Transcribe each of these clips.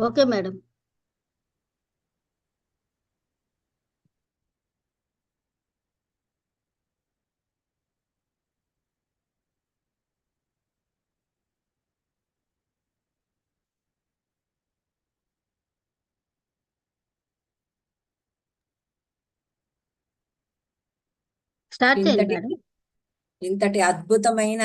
Okay madam. Start చేయండి ఇంతటి madam. ఇంతటి అద్భుతమైన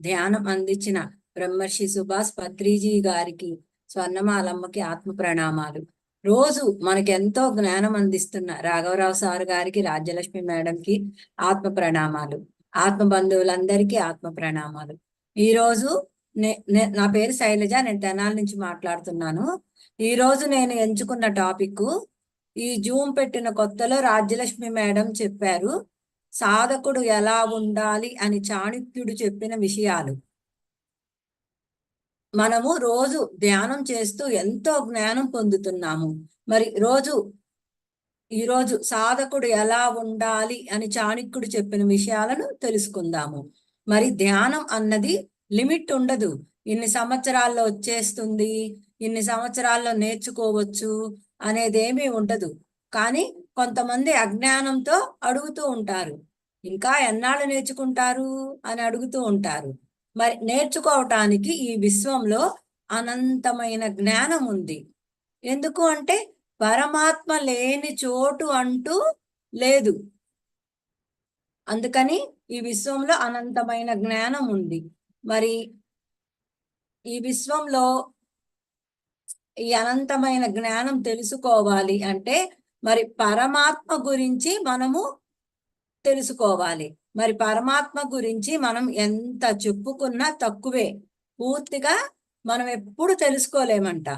ధ్యానం అందించిన బ్రహ్మర్షి సుభాష్ పత్రిజీ గారికి స్వర్ణమాలమ్మకి ఆత్మ ప్రణామాలు రోజు మనకి ఎంతో జ్ఞానం అందిస్తున్న రాఘవరావు సార్ గారికి రాజ్యలక్ష్మి మేడంకి ఆత్మ ప్రణామాలు ఆత్మ బంధువులందరికీ ఆత్మ ప్రణామాలు ఈ రోజు నే- నే- నా పేరు శైలజ నేను తెనాల నుంచి మాట్లాడుతున్నాను. ఈ రోజు నేను ఎంచుకున్న టాపిక్ ఈ జూమ్ పెట్టిన కొత్తలో రాజ్యలక్ష్మి మేడం చెప్పారు సాధకుడు ఎలా ఉండాలి అని చాణిక్యుడు చెప్పిన విషయాలు. మనము రోజు ధ్యానం చేస్తూ ఎంతో జ్ఞానం పొందుతున్నాము. మరి రోజు ఈరోజు సాధకుడు ఎలా ఉండాలి అని చాణిక్యుడు చెప్పిన విషయాలను తెలుసుకుందాము. మరి ధ్యానం అన్నది లిమిట్ ఉండదు. ఇన్ని సంవత్సరాల్లో వచ్చేస్తుంది ఇన్ని సంవత్సరాల్లో నేర్చుకోవచ్చు అనేదేమీ ఉండదు. కానీ కొంతమంది అజ్ఞానంతో అడుగుతూ ఉంటారు. ఇంకా ఎన్నాళ్ళు నేర్చుకుంటారు? అని అడుగుతూ ఉంటారు. మరి నేర్చుకోవటానికి ఈ విశ్వంలో అనంతమైన జ్ఞానం ఉంది. ఎందుకు అంటే పరమాత్మ లేని చోటు అంటూ లేదు. అందుకని ఈ విశ్వంలో అనంతమైన జ్ఞానం ఉంది. మరి ఈ విశ్వంలో ఈ అనంతమైన జ్ఞానం తెలుసుకోవాలి అంటే మరి పరమాత్మ గురించి మనము తెలుసుకోవాలి. మరి పరమాత్మ గురించి మనం ఎంత చెప్పుకున్నా తక్కువే. పూర్తిగా మనం ఎప్పుడు తెలుసుకోలేమంట.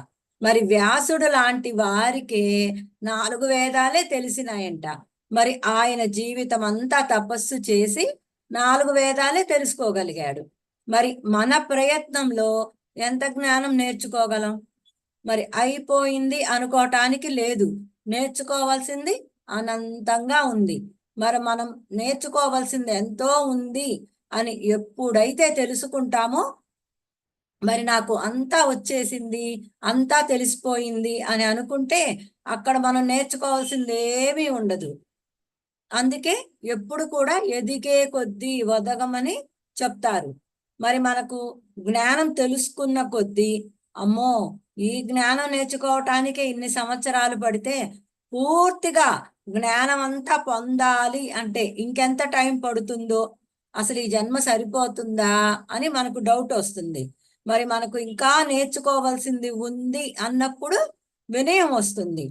మరి వ్యాసుడు లాంటి వారికే నాలుగు వేదాలే తెలిసినాయంట. మరి ఆయన జీవితం అంతా తపస్సు చేసి నాలుగు వేదాలే తెలుసుకోగలిగాడు. మరి మన ప్రయత్నంలో ఎంత జ్ఞానం నేర్చుకోగలం? మరి అయిపోయింది అనుకోవటానికి లేదు. నేర్చుకోవాల్సింది అనంతంగా ఉంది. మరి మనం నేర్చుకోవాల్సింది ఎంతో ఉంది అని ఎప్పుడైతే తెలుసుకుంటామో మరి నాకు అంతా వచ్చేసింది అంతా తెలిసిపోయింది అని అనుకుంటే అక్కడ మనం నేర్చుకోవాల్సింది ఏమీ ఉండదు. అందుకే ఎప్పుడు కూడా ఎదిగే కొద్దీ వదగమని చెప్తారు. మరి మనకు జ్ఞానం తెలుసుకున్న కొద్దీ అమ్మో ఈ జ్ఞానం నేర్చుకోవటానికే ఇన్ని సంవత్సరాలు పడితే పూర్తిగా జ్ఞానం అంతా పొందాలి అంటే ఇంకెంత టైం పడుతుందో అసలు ఈ జన్మ సరిపోతుందా అని మనకు డౌట్ వస్తుంది. మరి మనకు ఇంకా నేర్చుకోవాల్సింది ఉంది అన్నప్పుడు వినయం వస్తుంది.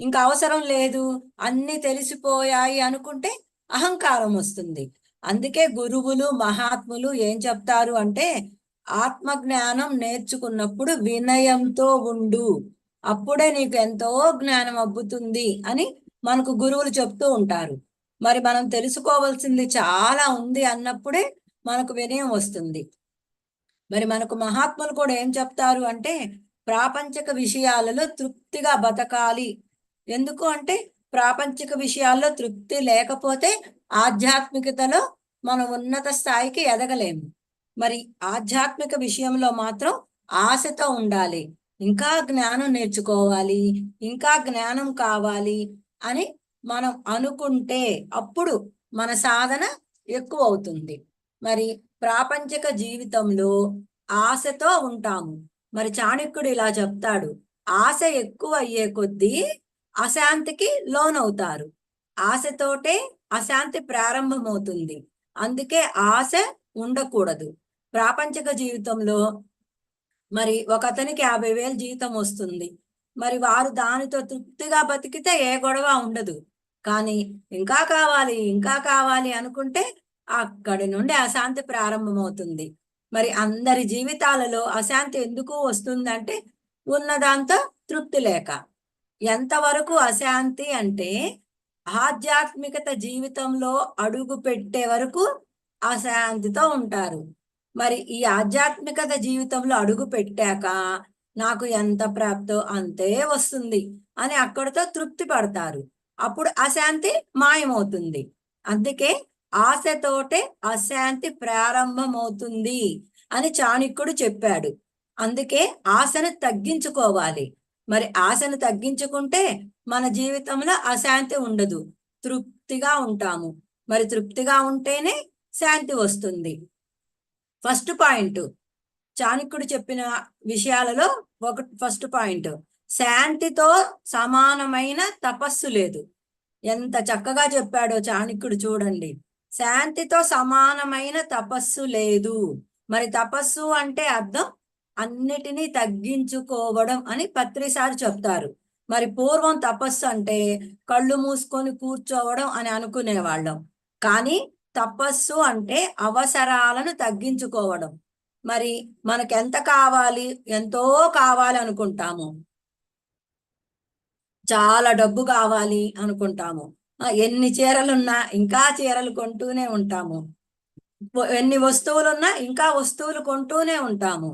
ఇంకా అవసరం లేదు అన్ని తెలిసిపోయాయి అనుకుంటే అహంకారం వస్తుంది. అందుకే గురువులు మహాత్ములు ఏం చెప్తారు అంటే ఆత్మజ్ఞానం నేర్చుకున్నప్పుడు వినయంతో ఉండు. అప్పుడే నీకు ఎంతో జ్ఞానం అబ్బుతుంది అని మనకు గురువులు చెప్తూ ఉంటారు. మరి మనం తెలుసుకోవాల్సింది చాలా ఉంది అన్నప్పుడే మనకు వినయం వస్తుంది. మరి మనకు మహాత్ములు కూడా ఏం చెప్తారు అంటే ప్రాపంచిక విషయాలలో తృప్తిగా బతకాలి. ఎందుకు అంటే ప్రాపంచిక విషయాల్లో తృప్తి లేకపోతే ఆధ్యాత్మికతలో మనం ఉన్నత స్థాయికి ఎదగలేము. మరి ఆధ్యాత్మిక విషయంలో మాత్రం ఆశతో ఉండాలి. ఇంకా జ్ఞానం నేర్చుకోవాలి. ఇంకా జ్ఞానం కావాలి. అని మనం అనుకుంటే అప్పుడు మన సాధన ఎక్కువ అవుతుంది మరి ప్రాపంచిక జీవితంలో ఆశతో ఉంటాము. మరి చాణక్యుడు ఇలా చెప్తాడు ఆశ ఎక్కువ అయ్యే కొద్దీ అశాంతికి లోనవుతారు. ఆశతోటే అశాంతి ప్రారంభమవుతుంది. అందుకే ఆశ ఉండకూడదు. ప్రాపంచిక జీవితంలో మరి ఒక అతనికి యాభై వేలు జీతం వస్తుంది. మరి వారు దానితో తృప్తిగా బతికితే ఏ గొడవ ఉండదు. కానీ ఇంకా కావాలి ఇంకా కావాలి అనుకుంటే అక్కడి నుండి అశాంతి ప్రారంభమవుతుంది. మరి అందరి జీవితాలలో అశాంతి ఎందుకు వస్తుందంటే ఉన్నదాంతో తృప్తి లేక. ఎంతవరకు అశాంతి అంటే ఆధ్యాత్మికత జీవితంలో అడుగు పెట్టే వరకు అశాంతితో ఉంటారు. మరి ఈ ఆధ్యాత్మికత జీవితంలో అడుగు పెట్టాక నాకు ఎంత ప్రాప్తో అంతే వస్తుంది అని అక్కడితో తృప్తి పడతారు. అప్పుడు అశాంతి మాయమవుతుంది. అందుకే ఆశతోటే అశాంతి ప్రారంభమవుతుంది అని చాణక్యుడు చెప్పాడు. అందుకే ఆశను తగ్గించుకోవాలి. మరి ఆశను తగ్గించుకుంటే మన జీవితంలో అశాంతి ఉండదు. తృప్తిగా ఉంటాము. మరి తృప్తిగా ఉంటేనే శాంతి వస్తుంది. ఫస్ట్ పాయింట్ చాణక్యుడు చెప్పిన విషయాలలో ఒక ఫస్ట్ పాయింట్ శాంతితో సమానమైన తపస్సు లేదు. ఎంత చక్కగా చెప్పాడో చాణక్యుడు చూడండి. శాంతితో సమానమైన తపస్సు లేదు. మరి తపస్సు అంటే అర్థం? అన్నిటినీ తగ్గించుకోవడం అని పత్రిసారి చెప్తారు. మరి పూర్వం తపస్సు అంటే కళ్ళు మూసుకొని కూర్చోవడం అని అనుకునేవాళ్ళం. కానీ తపస్సు అంటే అవసరాలను తగ్గించుకోవడం. మరి మనకు ఎంత కావాలి? ఎంతో కావాలి అనుకుంటాము చాలా డబ్బు కావాలి అనుకుంటాము. ఎన్ని చీరలున్నా ఇంకా చీరలు కొంటూనే ఉంటాము. ఎన్ని వస్తువులున్నా ఇంకా వస్తువులు కొంటూనే ఉంటాము.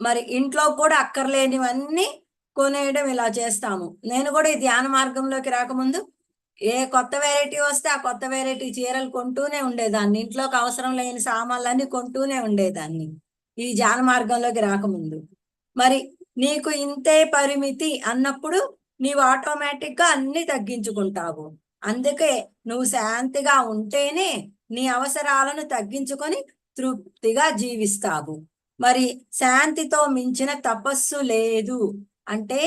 మరి ఇంట్లో కూడా అక్కర్లేనివన్నీ కొనేయడం ఇలా చేస్తాము. నేను కూడా ఈ ధ్యాన మార్గంలోకి రాకముందు ఏ కొత్త వెరైటీ వస్తే ఆ కొత్త వెరైటీ చీరలు కొంటూనే ఉండేదాన్ని. ఇంట్లోకి అవసరం లేని సామాన్లన్నీ కొంటూనే ఉండేదాన్ని. ఈ జాన మార్గంలోకి రాకముందు. మరి నీకు ఇంతే పరిమితి అన్నప్పుడు నీవు ఆటోమేటిక్గా అన్ని తగ్గించుకుంటావు. అందుకే నువ్వు శాంతిగా ఉంటేనే నీ అవసరాలను తగ్గించుకొని తృప్తిగా జీవిస్తావు. మరి శాంతితో మించిన తపస్సు లేదు. అంటే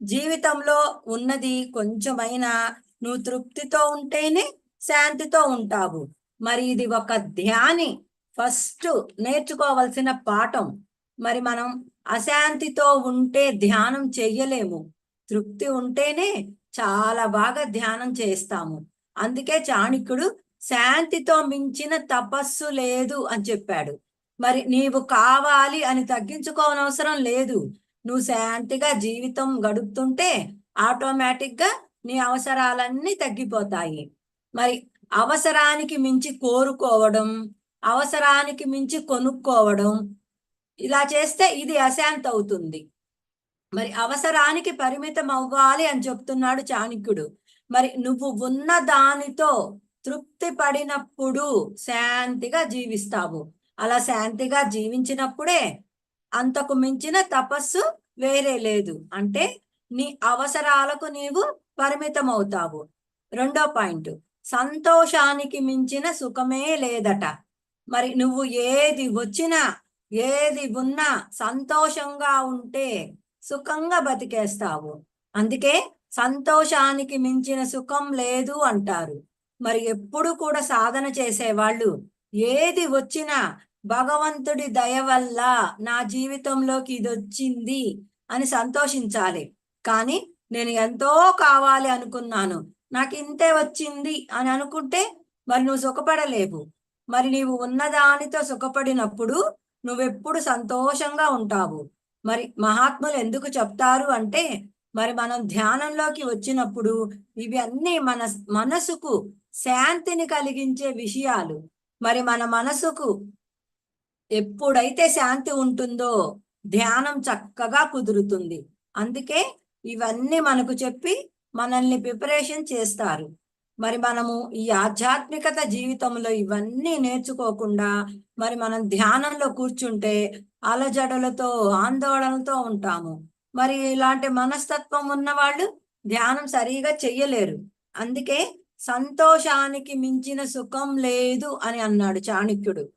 జీవితంలో ఉన్నది కొంచెమైనా నువ్వు తృప్తితో ఉంటేనే శాంతితో ఉంటావు. మరి ఇది ఒక ధ్యాని. ఫస్ట్ నేర్చుకోవలసిన పాఠం. మరి మనం అశాంతితో ఉంటే ధ్యానం చెయ్యలేము. తృప్తి ఉంటేనే చాలా బాగా ధ్యానం చేస్తాము. అందుకే చాణక్యుడు శాంతితో మించిన తపస్సు లేదు అని చెప్పాడు. మరి నీవు కావాలి అని తగ్గించుకోనవసరం లేదు. నువ్వు శాంతిగా జీవితం గడుపుతుంటే ఆటోమేటిక్గా నీ అవసరాలన్నీ తగ్గిపోతాయి. మరి అవసరానికి మించి కోరుకోవడం అవసరానికి మించి కొనుక్కోవడం ఇలా చేస్తే ఇది అశాంతి అవుతుంది. మరి అవసరానికి పరిమితం అవ్వాలి అని చెప్తున్నాడు చాణక్యుడు. మరి నువ్వు ఉన్న దానితో తృప్తి పడినప్పుడు శాంతిగా జీవిస్తావు. అలా శాంతిగా జీవించినప్పుడే అంతకు మించిన తపస్సు వేరే లేదు. అంటే నీ అవసరాలకు నీవు పరిమితం అవుతావు రెండో పాయింట్ సంతోషానికి మించిన సుఖమే లేదట. మరి నువ్వు ఏది వచ్చినా ఏది ఉన్నా సంతోషంగా ఉంటే సుఖంగా బతికేస్తావు. అందుకే సంతోషానికి మించిన సుఖం లేదు అంటారు. మరి ఎప్పుడు కూడా సాధన చేసేవాళ్ళు ఏది వచ్చినా భగవంతుడి దయ వల్ల నా జీవితంలోకి ఇది వచ్చింది అని సంతోషించాలి. కానీ నేను ఎంతో కావాలి అనుకున్నాను. నాకు ఇంతే వచ్చింది అని అనుకుంటే మరి నువ్వు సుఖపడలేవు. మరి నీవు ఉన్నదానితో సుఖపడినప్పుడు నువ్వెప్పుడు సంతోషంగా ఉంటావు. మరి మహాత్ములు ఎందుకు చెప్తారు అంటే మరి మనం ధ్యానంలోకి వచ్చినప్పుడు ఇవన్నీ మన మనసుకు శాంతిని కలిగించే విషయాలు. మరి మన మనసుకు ఎప్పుడైతే శాంతి ఉంటుందో ధ్యానం చక్కగా కుదురుతుంది. అందుకే ఇవన్నీ మనకు చెప్పి మనల్ని ప్రిపరేషన్ చేస్తారు. మరి మనము ఈ ఆధ్యాత్మికత జీవితంలో ఇవన్నీ నేర్చుకోకుండా మరి మనం ధ్యానంలో కూర్చుంటే అలజడలతో ఆందోళనతో ఉంటాము. మరి ఇలాంటి మనస్తత్వం ఉన్న వాళ్ళు ధ్యానం సరిగా చెయ్యలేరు. అందుకే సంతోషానికి మించిన సుఖం లేదు అని అన్నాడు చాణక్యుడు.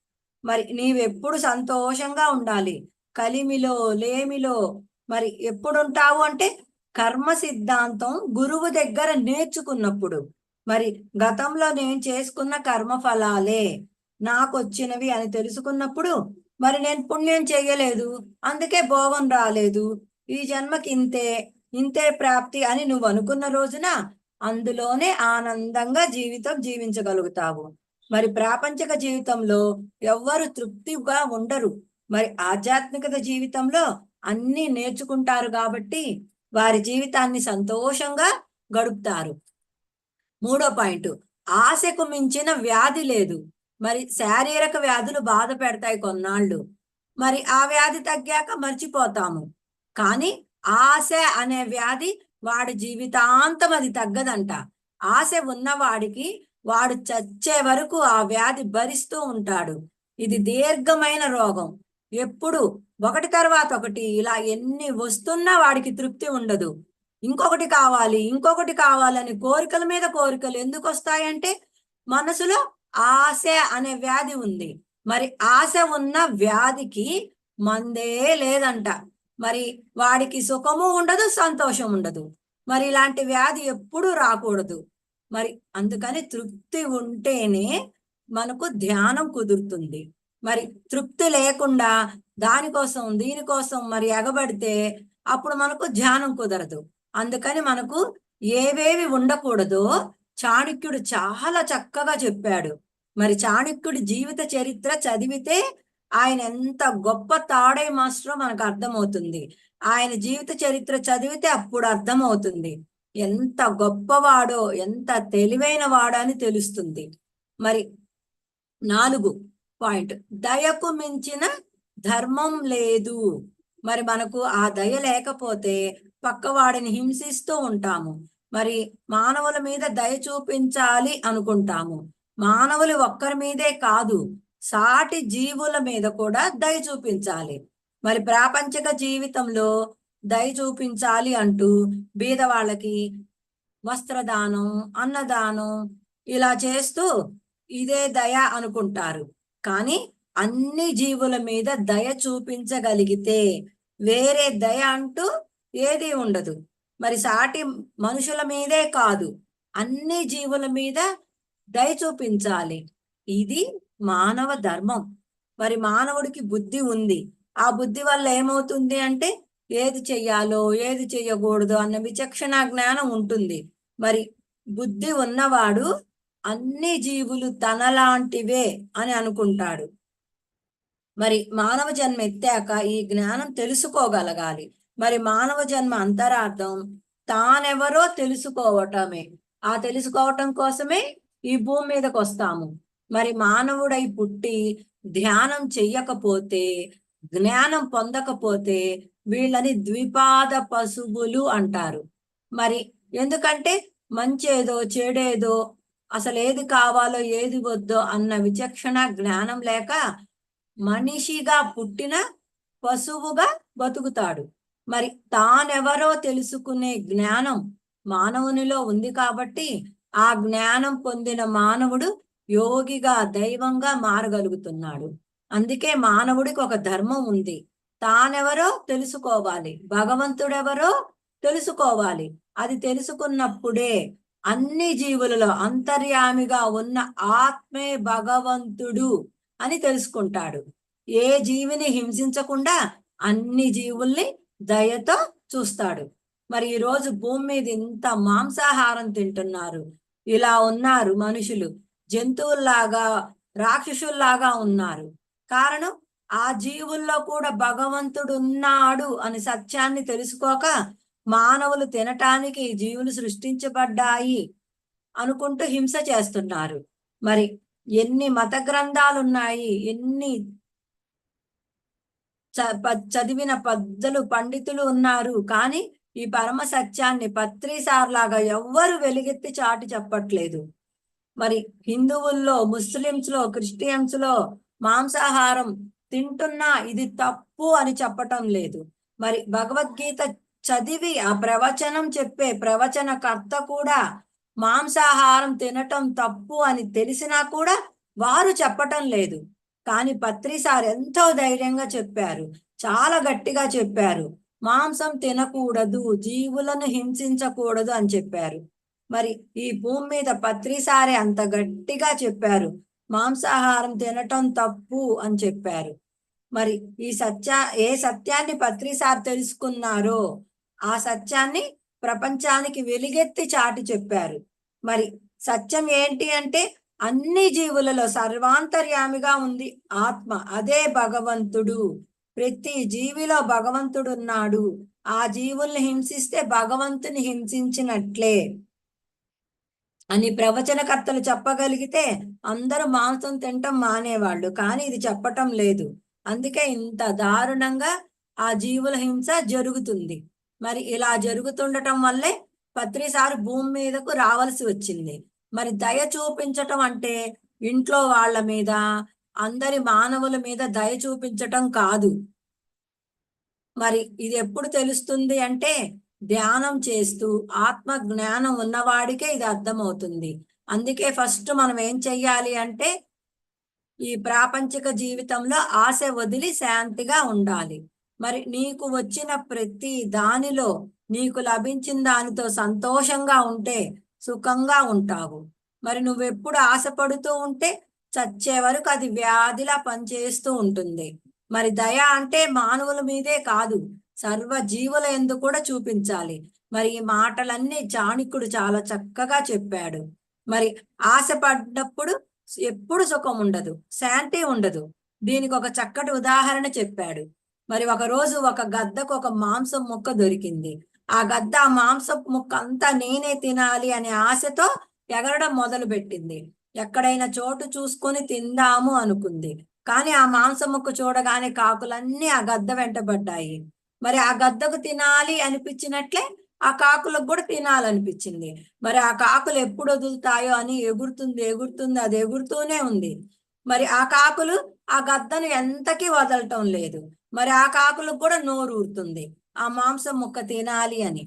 మరి నీవెప్పుడు సంతోషంగా ఉండాలి? కలిమిలో లేమిలో మరి ఎప్పుడుంటావు అంటే కర్మ సిద్ధాంతం గురువు దగ్గర నేర్చుకున్నప్పుడు మరి గతంలో నేను చేసుకున్న కర్మ ఫలాలే నాకు వచ్చినవి అని తెలుసుకున్నప్పుడు మరి నేను పుణ్యం చేయలేదు అందుకే భోగం రాలేదు ఈ జన్మకి ఇంతే ఇంతే ప్రాప్తి అని నువ్వు అనుకున్న రోజున అందులోనే ఆనందంగా జీవితం జీవించగలుగుతావు. మరి ప్రాపంచిక జీవితంలో ఎవ్వరు తృప్తిగా ఉండరు. మరి ఆధ్యాత్మికత జీవితంలో అన్ని నేర్చుకుంటారు కాబట్టి వారి జీవితాన్ని సంతోషంగా గడుపుతారు. మూడో పాయింట్ ఆశకు మించిన వ్యాధి లేదు. మరి శారీరక వ్యాధులు బాధ పెడతాయి కొన్నాళ్ళు. మరి ఆ వ్యాధి తగ్గాక మర్చిపోతాము. కానీ ఆశ అనే వ్యాధి వాడి జీవితాంతం అది తగ్గదంట. ఆశ ఉన్నవాడికి వాడు చచ్చే వరకు ఆ వ్యాధి భరిస్తూ ఉంటాడు. ఇది దీర్ఘమైన రోగం. ఎప్పుడు? ఒకటి తర్వాత ఒకటి. ఇలా ఎన్ని వస్తున్నా వాడికి తృప్తి ఉండదు. ఇంకొకటి కావాలి ఇంకొకటి కావాలని కోరికల మీద కోరికలు ఎందుకు వస్తాయంటే మనసులో ఆశ అనే వ్యాధి ఉంది. మరి ఆశ ఉన్న వ్యాధికి మందే లేదంట. మరి వాడికి సుఖము ఉండదు సంతోషం ఉండదు. మరి ఇలాంటి వ్యాధి ఎప్పుడూ రాకూడదు. మరి అందుకని తృప్తి ఉంటేనే మనకు ధ్యానం కుదురుతుంది. మరి తృప్తి లేకుండా దానికోసం దీనికోసం మరి ఎగబడితే అప్పుడు మనకు ధ్యానం కుదరదు. అందుకని మనకు ఏవేవి ఉండకూడదో చాణక్యుడు చాలా చక్కగా చెప్పాడు. మరి చాణక్యుడి జీవిత చరిత్ర చదివితే ఆయన ఎంత గొప్ప తాడై మాస్టరో మనకు అర్థమవుతుంది. ఆయన జీవిత చరిత్ర చదివితే అప్పుడు అర్థమవుతుంది. ఎంత గొప్పవాడో ఎంత తెలివైన వాడో అని తెలుస్తుంది. మరి నాలుగు. పాయింట్. దయకు మించిన ధర్మం లేదు. మరి మనకు ఆ దయ లేకపోతే పక్కవాడిని హింసిస్తూ ఉంటాము. మరి మానవుల మీద దయ చూపించాలి అనుకుంటాము. మానవులు ఒక్కరి మీదే కాదు సాటి జీవుల మీద కూడా దయ చూపించాలి. మరి ప్రాపంచిక జీవితంలో దయ చూపించాలి అంటూ బీద వాళ్ళకి వస్త్రదానం అన్నదానం ఇలా చేస్తూ ఇదే దయ అనుకుంటారు. కానీ అన్ని జీవుల మీద దయ చూపించగలిగితే వేరే దయ అంటూ ఏది ఉండదు. మరి సాటి మనుషుల మీదే కాదు అన్ని జీవుల మీద దయ చూపించాలి. ఇది మానవ ధర్మం. మరి మానవుడికి బుద్ధి ఉంది. ఆ బుద్ధి వల్ల ఏమవుతుంది అంటే ఏది చెయ్యాలో ఏది చెయ్యకూడదు అన్న విచక్షణ జ్ఞానం ఉంటుంది. మరి బుద్ధి ఉన్నవాడు అన్ని జీవులు తనలాంటివే అని అనుకుంటాడు. మరి మానవ జన్మ ఎత్తాక ఈ జ్ఞానం తెలుసుకోగలగాలి. మరి మానవ జన్మ అంతరార్థం తానెవరో తెలుసుకోవటమే. ఆ తెలుసుకోవటం కోసమే ఈ భూమి మీదకి వస్తాము. మరి మానవుడై పుట్టి ధ్యానం చెయ్యకపోతే జ్ఞానం పొందకపోతే వీళ్ళని ద్విపాద పశువులు అంటారు. మరి ఎందుకంటే మంచేదో చెడేదో అసలు ఏది కావాలో ఏది వద్దో అన్న విచక్షణ జ్ఞానం లేక మనిషిగా పుట్టిన పశువుగా బతుకుతాడు. మరి తానెవరో తెలుసుకునే జ్ఞానం మానవునిలో ఉంది కాబట్టి ఆ జ్ఞానం పొందిన మానవుడు యోగిగా దైవంగా మారగలుగుతున్నాడు. అందుకే మానవుడికి ఒక ధర్మం ఉంది. తానెవరో తెలుసుకోవాలి. భగవంతుడెవరో తెలుసుకోవాలి. అది తెలుసుకున్నప్పుడే అన్ని జీవులలో అంతర్యామిగా ఉన్న ఆత్మే భగవంతుడు అని తెలుసుకుంటాడు. ఏ జీవిని హింసించకుండా అన్ని జీవుల్ని దయతో చూస్తాడు. మరి ఈ రోజు భూమి మీద ఇంత మాంసాహారం తింటున్నారు. ఇలా ఉన్నారు మనుషులు. జంతువుల్లాగా రాక్షసుల్లాగా ఉన్నారు. కారణం ఆ జీవుల్లో కూడా భగవంతుడు ఉన్నాడు అని సత్యాన్ని తెలుసుకోక మానవులు తినటానికి జీవులు సృష్టించబడ్డాయి అనుకుంటూ హింస చేస్తున్నారు. మరి ఎన్ని మత గ్రంథాలు ఉన్నాయి ఎన్ని చదివిన పెద్దలు పండితులు ఉన్నారు. కానీ ఈ పరమ సత్యాన్ని పత్రిసార్లాగా ఎవ్వరు వెలుగెత్తి చాటి చెప్పట్లేదు. మరి హిందువుల్లో ముస్లిమ్స్లో క్రిస్టియన్స్లో మాంసాహారం తింటున్నా ఇది తప్పు అని చెప్పటం లేదు. మరి భగవద్గీత చదివి ఆ ప్రవచనం చెప్పే ప్రవచనకర్త కూడా మాంసాహారం తినటం తప్పు అని తెలిసినా కూడా వారు చెప్పటం లేదు. కానీ పత్రిసార్ ఎంతో ధైర్యంగా చెప్పారు. చాలా గట్టిగా చెప్పారు. మాంసం తినకూడదు జీవులను హింసించకూడదు అని చెప్పారు. మరి ఈ భూమి మీద పత్రిసారే అంత గట్టిగా చెప్పారు. మాంసాహారం తినటం తప్పు అని చెప్పారు. మరి ఈ సత్య ఏ సత్యాన్ని పత్రిసార్ తెలుసుకున్నారో? ఆ సత్యాన్ని ప్రపంచానికి వెలిగెత్తి చాటి చెప్పారు. మరి సత్యం ఏంటి అంటే అన్ని జీవులలో సర్వాంతర్యామిగా ఉంది ఆత్మ. అదే భగవంతుడు. ప్రతి జీవిలో భగవంతుడు ఉన్నాడు. ఆ జీవుల్ని హింసిస్తే భగవంతుని హింసించినట్లే. అని ప్రవచనకర్తలు చెప్పగలిగితే అందరూ మాంసం తినటం మానేవాళ్ళు. కానీ ఇది చెప్పటం లేదు. అందుకే ఇంత దారుణంగా ఆ జీవుల హింస జరుగుతుంది. మరి ఇలా జరుగుతుండటం వల్లే పత్రిసారి భూమి మీదకు రావాల్సి వచ్చింది. మరి దయ చూపించటం అంటే ఇంట్లో వాళ్ళ మీద అందరి మానవుల మీద దయ చూపించటం కాదు. మరి ఇది ఎప్పుడు తెలుస్తుంది అంటే ధ్యానం చేస్తూ ఆత్మ జ్ఞానం ఉన్నవాడికే ఇది అర్థమవుతుంది. అందుకే ఫస్ట్ మనం ఏం చెయ్యాలి అంటే ఈ ప్రాపంచిక జీవితంలో ఆశ వదిలి శాంతిగా ఉండాలి. మరి నీకు వచ్చిన ప్రతి దానిలో నీకు లభించిన దానితో సంతోషంగా ఉంటే సుఖంగా ఉంటావు. మరి నువ్వెప్పుడు ఆశపడుతూ ఉంటే చచ్చే వరకు అది వ్యాధిలా పనిచేస్తూ ఉంటుంది. మరి దయ అంటే మానవుల మీదే కాదు సర్వ జీవుల ఎందు కూడా చూపించాలి. మరి ఈ మాటలన్నీ చాణిక్యుడు చాలా చక్కగా చెప్పాడు. మరి ఆశపడ్డప్పుడు ఎప్పుడు సుఖం ఉండదు శాంతి ఉండదు. దీనికి ఒక చక్కటి ఉదాహరణ చెప్పాడు. మరి ఒక రోజు ఒక గద్దకు ఒక మాంసం ముక్క దొరికింది. ఆ గద్ద ఆ మాంసం ముక్క అంతా నేనే తినాలి అనే ఆశతో ఎగరడం మొదలు పెట్టింది ఎక్కడైనా చోటు చూసుకొని తిందాము అనుకుంది. కానీ ఆ మాంసం ముక్క చూడగానే కాకులన్నీ ఆ గద్ద వెంటబడ్డాయి మరి ఆ గద్దకు తినాలి అనిపించినట్లే ఆ కాకులకు కూడా తినాలనిపించింది. మరి ఆ కాకులు ఎప్పుడు వదులుతాయో అని ఎగురుతుంది ఎగురుతుంది అది ఎగురుతూనే ఉంది. మరి ఆ కాకులు ఆ గద్దను ఎంతకీ వదలటం లేదు. మరి ఆ కాకులకు కూడా నోరు ఊరుతుంది. ఆ మాంసం ముక్క తినాలి అని.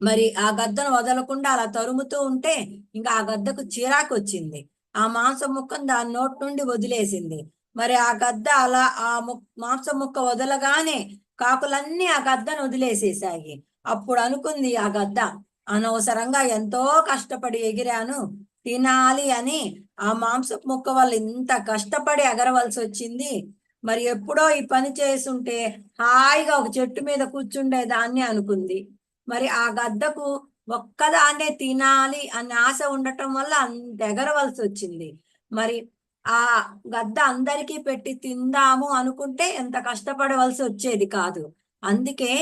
మరి ఆ గద్దను వదలకుండా అలా తరుముతూ ఉంటే ఇంకా ఆ గద్దకు చిరాకు వచ్చింది. ఆ మాంసం ముక్కను దాని నోటి నుండి వదిలేసింది. మరి ఆ గద్ద అలా ఆ ము మాంసం ముక్క వదలగానే కాకులన్నీ ఆ గద్దను వదిలేసేసాయి అప్పుడు అనుకుంది ఆ గద్ద అనవసరంగా ఎంతో కష్టపడి ఎగిరాను. తినాలి అని ఆ మాంసపు ముక్క వల్ల ఇంత కష్టపడి ఎగరవలసి వచ్చింది మరి ఎప్పుడో ఈ పని చేసుంటే హాయిగా ఒక చెట్టు మీద కూర్చుండేదాన్ని అనుకుంది. మరి ఆ గద్దకు ఒక్కదాన్నే తినాలి అనే ఆశ ఉండటం వల్ల అంత ఎగరవలసి వచ్చింది. మరి ఆ గద్ద అందరికీ పెట్టి తిందాము అనుకుంటే ఎంత కష్టపడవలసి వచ్చేది కాదు. అందుకే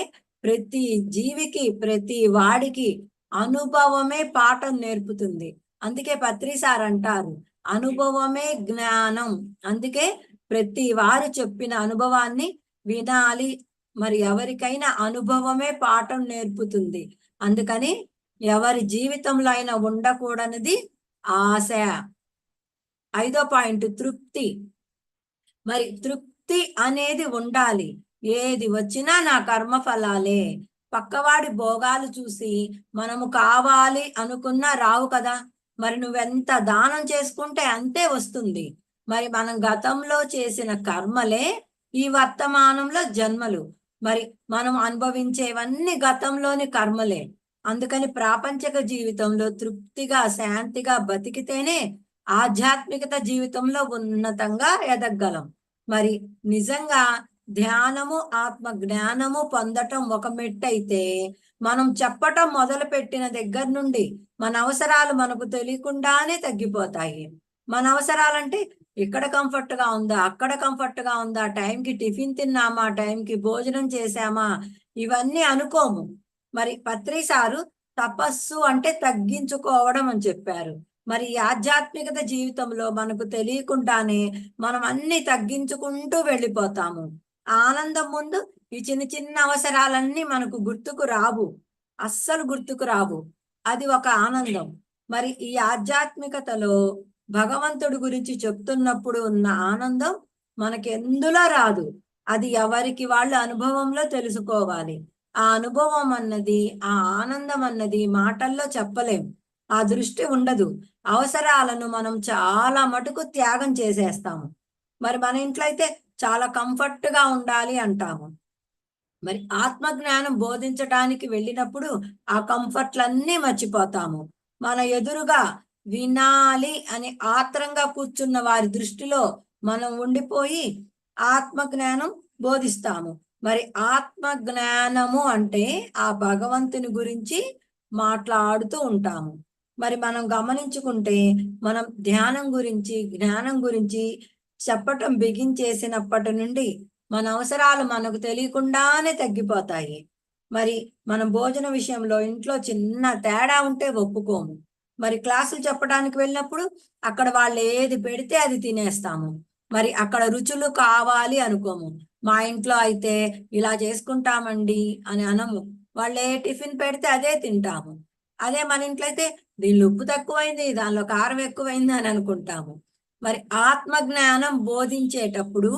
ప్రతి జీవికి ప్రతి వాడికి అనుభవమే పాఠం నేర్పుతుంది. అందుకే పత్రిసార్ అంటారు అనుభవమే జ్ఞానం. అందుకే ప్రతి వారు చెప్పిన అనుభవాన్ని వినాలి. మరి ఎవరికైనా అనుభవమే పాఠం నేర్పుతుంది. అందుకని ఎవరి జీవితంలో అయినా ఉండకూడనిది ఆశ. ఐదో పాయింట్ తృప్తి. మరి తృప్తి అనేది ఉండాలి. ఏది వచ్చినా నా కర్మ ఫలాలే పక్కవాడి భోగాలు చూసి మనము కావాలి అనుకున్నా రావు కదా. మరి నువ్వెంత దానం చేసుకుంటే అంతే వస్తుంది. మరి మనం గతంలో చేసిన కర్మలే ఈ వర్తమానంలో జన్మలు. మరి మనం అనుభవించేవన్నీ గతంలోని కర్మలే. అందుకని ప్రాపంచిక జీవితంలో తృప్తిగా శాంతిగా బతికితేనే ఆధ్యాత్మికత జీవితంలో ఉన్నతంగా ఎదగలం. మరి నిజంగా ధ్యానము ఆత్మ జ్ఞానము పొందటం ఒక మెట్టయితే మనం చెప్పటం మొదలు పెట్టిన దగ్గర నుండి మన అవసరాలు మనకు తెలియకుండానే తగ్గిపోతాయి. మన అవసరాలంటే ఇక్కడ కంఫర్ట్గా ఉందా? అక్కడ కంఫర్ట్గా ఉందా? టైంకి టిఫిన్ తిన్నామా? టైంకి భోజనం చేశామా? ఇవన్నీ అనుకోము. మరి పత్రిసారు తపస్సు అంటే తగ్గించుకోవడం అని చెప్పారు. మరి ఈ ఆధ్యాత్మికత జీవితంలో మనకు తెలియకుండానే మనం అన్ని తగ్గించుకుంటూ వెళ్ళిపోతాము. ఆనందం ముందు ఈ చిన్న చిన్న అవసరాలన్నీ మనకు గుర్తుకు రావు. అస్సలు గుర్తుకు రావు. అది ఒక ఆనందం. మరి ఈ ఆధ్యాత్మికతలో భగవంతుడి గురించి చెప్తున్నప్పుడు ఉన్న ఆనందం మనకి ఎందులో రాదు. అది ఎవరికి వాళ్ళ అనుభవంలో తెలుసుకోవాలి. ఆ అనుభవం అన్నది ఆ ఆనందం అన్నది మాటల్లో చెప్పలేం. ఆ దృష్టి ఉండదు. అవసరాలను మనం చాలా మటుకు త్యాగం చేసేస్తాము. మరి మన ఇంట్లో అయితే చాలా కంఫర్ట్గా ఉండాలి అంటాము. మరి ఆత్మ జ్ఞానం బోధించటానికి వెళ్ళినప్పుడు ఆ కంఫర్ట్లన్నీ మర్చిపోతాము. మన ఎదురుగా వినాలి అని ఆత్రంగా కూర్చున్న వారి దృష్టిలో మనం ఉండిపోయి ఆత్మ జ్ఞానం బోధిస్తాము. మరి ఆత్మ జ్ఞానము అంటే ఆ భగవంతుని గురించి మాట్లాడుతూ ఉంటాము. మరి మనం గమనించుకుంటే మనం ధ్యానం గురించి జ్ఞానం గురించి చెప్పటం బిగించేసినప్పటి నుండి మన అవసరాలు మనకు తెలియకుండానే తగ్గిపోతాయి. మరి మనం భోజన విషయంలో ఇంట్లో చిన్న తేడా ఉంటే ఒప్పుకోము. మరి క్లాసులు చెప్పడానికి వెళ్ళినప్పుడు అక్కడ వాళ్ళు ఏది పెడితే అది తినేస్తాము. మరి అక్కడ రుచులు కావాలి అనుకోము. మా ఇంట్లో అయితే ఇలా చేసుకుంటామండి అని అనము. వాళ్ళు ఏ టిఫిన్ పెడితే అదే తింటాము. అదే మన ఇంట్లో అయితే దీనిలో ఉప్పు తక్కువైంది దానిలో కారం ఎక్కువైంది అని అనుకుంటాము. మరి ఆత్మ జ్ఞానం బోధించేటప్పుడు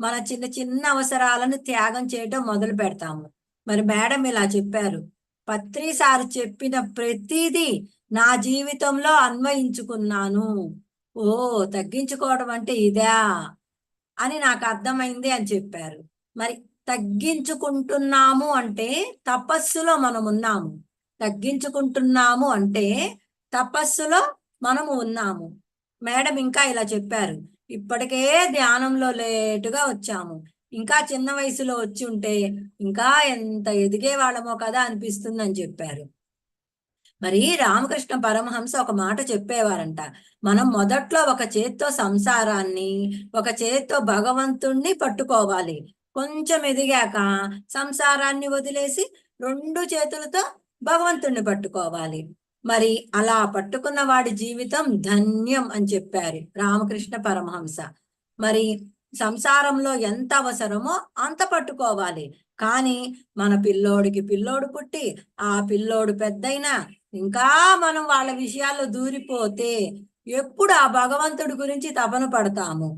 మన చిన్న చిన్న అవసరాలను త్యాగం చేయటం మొదలు పెడతాము. మరి మేడం ఇలా చెప్పారు. పత్రి సార్ చెప్పిన ప్రతిదీ నా జీవితంలో అన్వయించుకున్నాను. ఓ తగ్గించుకోవడం అంటే ఇదా? అని నాకు అర్థమైంది అని చెప్పారు. మరి తగ్గించుకుంటున్నాము అంటే తపస్సులో మనం ఉన్నాము తగ్గించుకుంటున్నాము అంటే తపస్సులో మనము ఉన్నాము. మేడం ఇంకా ఇలా చెప్పారు. ఇప్పటికే ధ్యానంలో లేటుగా వచ్చాము. ఇంకా చిన్న వయసులో వచ్చి ఉంటే ఇంకా ఎంత ఎదిగే వాళ్ళమో కదా అనిపిస్తుంది అని చెప్పారు. మరి రామకృష్ణ పరమహంస ఒక మాట చెప్పేవారంట. మనం మొదట్లో ఒక చేత్తో సంసారాన్ని ఒక చేత్తో భగవంతుణ్ణి పట్టుకోవాలి. కొంచెం ఎదిగాక సంసారాన్ని వదిలేసి రెండు చేతులతో భగవంతుణ్ణి పట్టుకోవాలి. మరి అలా పట్టుకున్న వాడి జీవితం ధన్యం అని చెప్పారు రామకృష్ణ పరమహంస. మరి సంసారంలో ఎంత అవసరమో అంత పట్టుకోవాలి. కానీ మన పిల్లోడికి పిల్లోడు పుట్టి ఆ పిల్లోడు పెద్దయినా ఇంకా మనం వాళ్ళ విషయాల్లో దూరిపోతే ఎప్పుడు ఆ భగవంతుడి గురించి తపన పడతాము?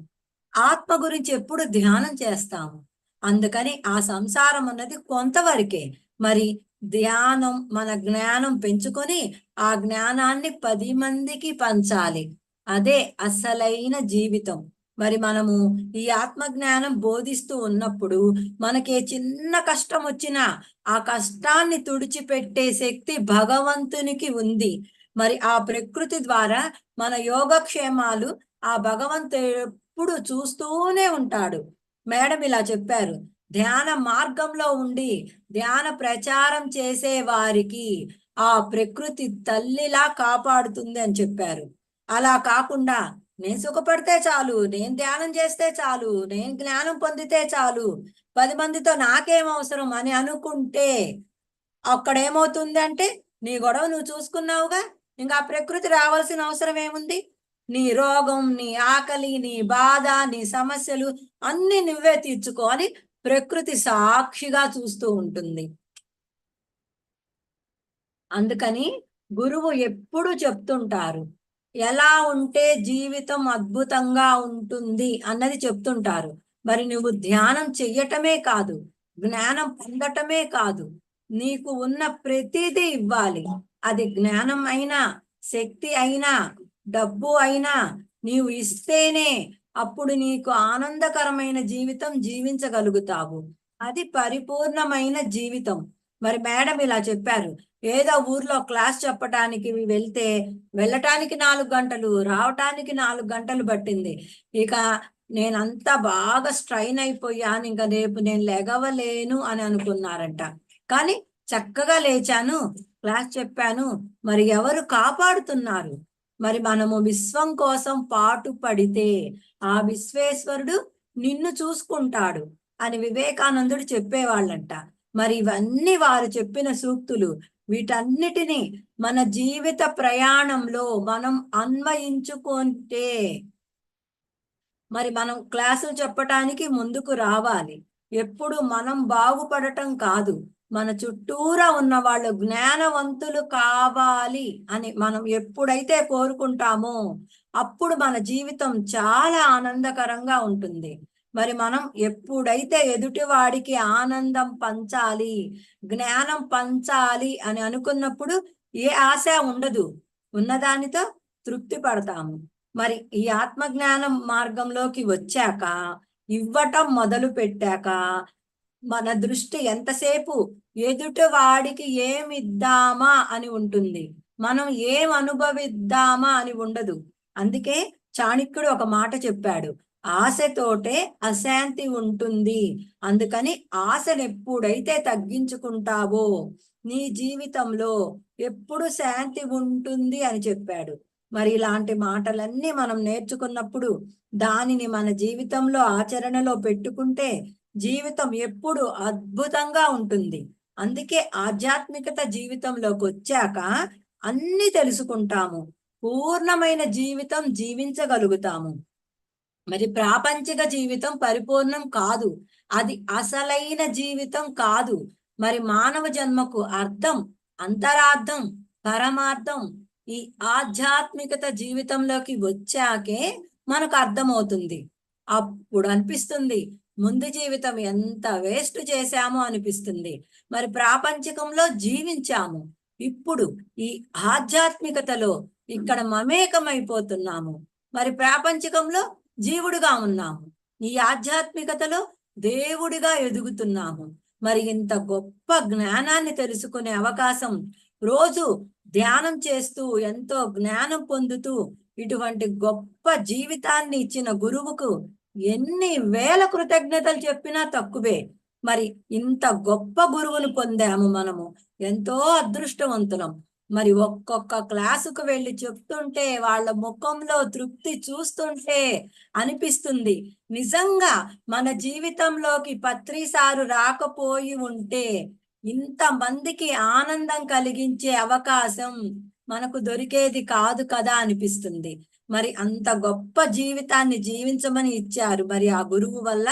ఆత్మ గురించి ఎప్పుడు ధ్యానం చేస్తాము? అందుకని ఆ సంసారం అన్నది కొంతవరకే. మరి ధ్యానం మన జ్ఞానం పెంచుకొని ఆ జ్ఞానాన్ని పది మందికి పంచాలి. అదే అసలైన జీవితం. మరి మనము ఈ ఆత్మ జ్ఞానం బోధిస్తూ ఉన్నప్పుడు మనకి ఏ చిన్న కష్టం వచ్చినా ఆ కష్టాన్ని తుడిచిపెట్టే శక్తి భగవంతునికి ఉంది. మరి ఆ ప్రకృతి ద్వారా మన యోగక్షేమాలు ఆ భగవంతుడు ఎప్పుడు చూస్తూనే ఉంటాడు. మేడం ఇలా చెప్పారు ధ్యాన మార్గంలో ఉండి ధ్యాన ప్రచారం చేసే వారికి ఆ ప్రకృతి తల్లిలా కాపాడుతుంది అని చెప్పారు. అలా కాకుండా నేను సుఖపడితే చాలు నేను ధ్యానం చేస్తే చాలు నేను జ్ఞానం పొందితే చాలు పది మందితో నాకేం అవసరం అని అనుకుంటే అక్కడ ఏమవుతుంది అంటే నీ గొడవ నువ్వు చూసుకున్నావుగా ఇంకా ప్రకృతి రావాల్సిన అవసరం ఏముంది? నీ రోగం నీ ఆకలి నీ బాధ నీ సమస్యలు అన్ని నువ్వే తీర్చుకోవాలి ప్రకృతి సాక్షిగా చూస్తూ ఉంటుంది. అందుకని గురువు ఎప్పుడు చెప్తుంటారు ఎలా ఉంటే జీవితం అద్భుతంగా ఉంటుంది అన్నది చెప్తుంటారు. మరి నువ్వు ధ్యానం చెయ్యటమే కాదు జ్ఞానం పొందటమే కాదు నీకు ఉన్న ప్రతిదీ ఇవ్వాలి. అది జ్ఞానం అయినా శక్తి అయినా డబ్బు అయినా నీవు ఇస్తేనే అప్పుడు నీకు ఆనందకరమైన జీవితం జీవించగలుగుతావు. అది పరిపూర్ణమైన జీవితం. మరి మేడం ఇలా చెప్పారు. ఏదో ఊర్లో క్లాస్ చెప్పటానికి వెళ్తే వెళ్ళటానికి నాలుగు గంటలు రావటానికి నాలుగు గంటలు పట్టింది. ఇక నేనంతా బాగా స్ట్రైన్ అయిపోయాను. ఇంకా రేపు నేను లెగవలేను అని అనుకున్నారంట. కానీ చక్కగా లేచాను. క్లాస్ చెప్పాను. మరి ఎవరు కాపాడుతున్నారు? మరి మనము విశ్వం కోసం పాటు పడితే ఆ విశ్వేశ్వరుడు నిన్ను చూసుకుంటాడు అని వివేకానందుడు చెప్పేవాళ్ళంట. మరి ఇవన్నీ వారు చెప్పిన సూక్తులు వీటన్నిటిని మన జీవిత ప్రయాణంలో మనం అన్వయించుకుంటే మరి మనం క్లాసులు చెప్పటానికి ముందుకు రావాలి. ఎప్పుడు మనం బాగుపడటం కాదు. మన చుట్టూరా ఉన్న వాళ్ళు జ్ఞానవంతులు కావాలి అని మనం ఎప్పుడైతే కోరుకుంటామో అప్పుడు మన జీవితం చాలా ఆనందకరంగా ఉంటుంది. మరి మనం ఎప్పుడైతే ఎదుటివాడికి ఆనందం పంచాలి జ్ఞానం పంచాలి అని అనుకున్నప్పుడు ఏ ఆశ ఉండదు. ఉన్నదానితో తృప్తి పడతాము. మరి ఈ ఆత్మజ్ఞానం మార్గంలోకి వచ్చాక ఇవ్వటం మొదలు పెట్టాక మన దృష్టి ఎంతసేపు ఎదుటి వాడికి ఏమిద్దామా అని ఉంటుంది. మనం ఏం అనుభవిద్దామా అని ఉండదు. అందుకే చాణక్యుడు ఒక మాట చెప్పాడు. ఆశతోటే అశాంతి ఉంటుంది. అందుకని ఆశను ఎప్పుడైతే తగ్గించుకుంటావో నీ జీవితంలో ఎప్పుడు శాంతి ఉంటుంది అని చెప్పాడు. మరి ఇలాంటి మాటలన్నీ మనం నేర్చుకున్నప్పుడు దానిని మన జీవితంలో ఆచరణలో పెట్టుకుంటే జీవితం ఎప్పుడు అద్భుతంగా ఉంటుంది. అందుకే ఆధ్యాత్మికత జీవితంలోకి వచ్చాక అన్ని తెలుసుకుంటాము. పూర్ణమైన జీవితం జీవించగలుగుతాము. మరి ప్రాపంచిక జీవితం పరిపూర్ణం కాదు. అది అసలైన జీవితం కాదు. మరి మానవ జన్మకు అర్థం అంతరార్థం పరమార్థం ఈ ఆధ్యాత్మికత జీవితంలోకి వచ్చాకే మనకు అర్థమవుతుంది. అప్పుడు అనిపిస్తుంది ముందు జీవితం ఎంత వేస్ట్ చేశామో అనిపిస్తుంది. మరి ప్రాపంచికంలో జీవించాము. ఇప్పుడు ఈ ఆధ్యాత్మికతలో ఇక్కడ మమేకమైపోతున్నాము. మరి ప్రాపంచికంలో జీవుడుగా ఉన్నాము. ఈ ఆధ్యాత్మికతలో దేవుడిగా ఎదుగుతున్నాము. మరి ఇంత గొప్ప జ్ఞానాన్ని తెలుసుకునే అవకాశం రోజు ధ్యానం చేస్తూ ఎంతో జ్ఞానం పొందుతూ ఇటువంటి గొప్ప జీవితాన్ని ఇచ్చిన గురువుకు ఎన్ని వేల కృతజ్ఞతలు చెప్పినా తక్కువే. మరి ఇంత గొప్ప గురువును పొందాము మనము. ఎంతో అదృష్టవంతులం. మరి ఒక్కొక్క క్లాసుకు వెళ్ళి చెప్తుంటే వాళ్ళ ముఖంలో తృప్తి చూస్తుంటే అనిపిస్తుంది. నిజంగా మన జీవితంలోకి పత్రిసారు రాకపోయి ఉంటే ఇంత మందికి ఆనందం కలిగించే అవకాశం మనకు దొరికేది కాదు కదా అనిపిస్తుంది. మరి అంత గొప్ప జీవితాన్ని జీవించమని ఇచ్చారు. మరి ఆ గురువు వల్ల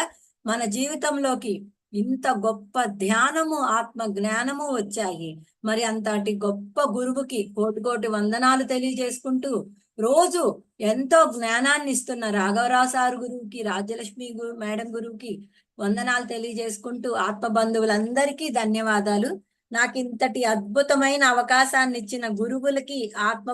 మన జీవితంలోకి ఇంత గొప్ప ధ్యానము ఆత్మ జ్ఞానము వచ్చాయి. మరి అంతటి గొప్ప గురువుకి కోటి కోటి వందనాలు తెలియజేసుకుంటూ రోజు ఎంతో జ్ఞానాన్ని ఇస్తున్న రాఘవరావు సార్ గురువుకి రాజ్యలక్ష్మి గురు మేడం గురువుకి వందనాలు తెలియజేసుకుంటూ ఆత్మ బంధువులందరికీ ధన్యవాదాలు. నాకు ఇంతటి అద్భుతమైన అవకాశాన్ని ఇచ్చిన గురువులకి ఆత్మ